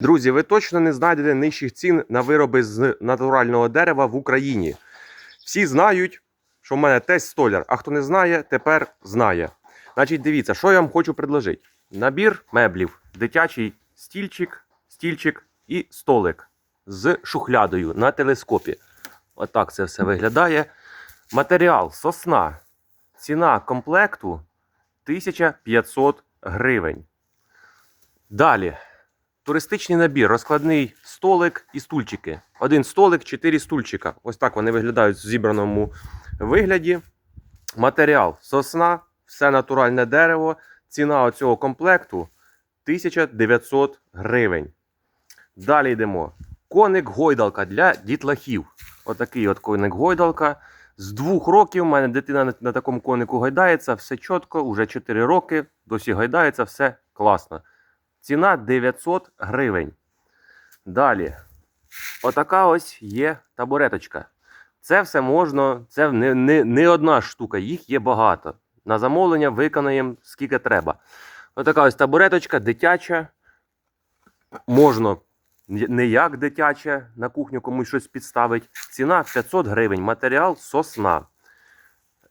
Друзі, ви точно не знайдете нижчих цін на вироби з натурального дерева в Україні. Всі знають, що в мене тесть столяр, а хто не знає, тепер знає. Значить, дивіться, що я вам хочу предложити. Набір меблів, дитячий стільчик, стільчик і столик з шухлядою на телескопі. Отак це все виглядає. Матеріал сосна. Ціна комплекту 1500 гривень. Далі. Туристичний набір, розкладний столик і стульчики. Один столик, чотири стульчика. Ось так вони виглядають в зібраному вигляді. Матеріал сосна, все натуральне дерево. Ціна оцього комплекту 1900 гривень. Далі йдемо. Коник гойдалка для дітлахів. Отакий от коник гойдалка. З двох років у мене дитина на, такому конику гайдається, все чітко, вже 4 роки, досі гайдається, все класно. Ціна 900 гривень. Далі. Отака ось є табуреточка. Це все можна, це не, не, не одна штука, їх є багато. На замовлення виконаємо скільки треба. Отака ось табуреточка дитяча. Можна не як дитяча, на кухню комусь щось підставить. Ціна 500 гривень. Матеріал сосна.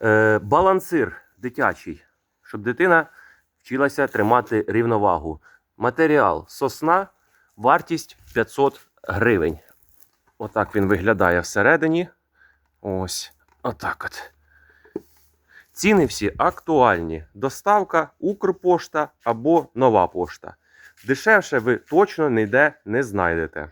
Е, балансир дитячий, щоб дитина вчилася тримати рівновагу. Матеріал сосна, вартість 500 гривень. Отак він виглядає всередині. Ось, отак от. Ціни всі актуальні. Доставка, Укрпошта або нова пошта. Дешевше ви точно ніде не знайдете.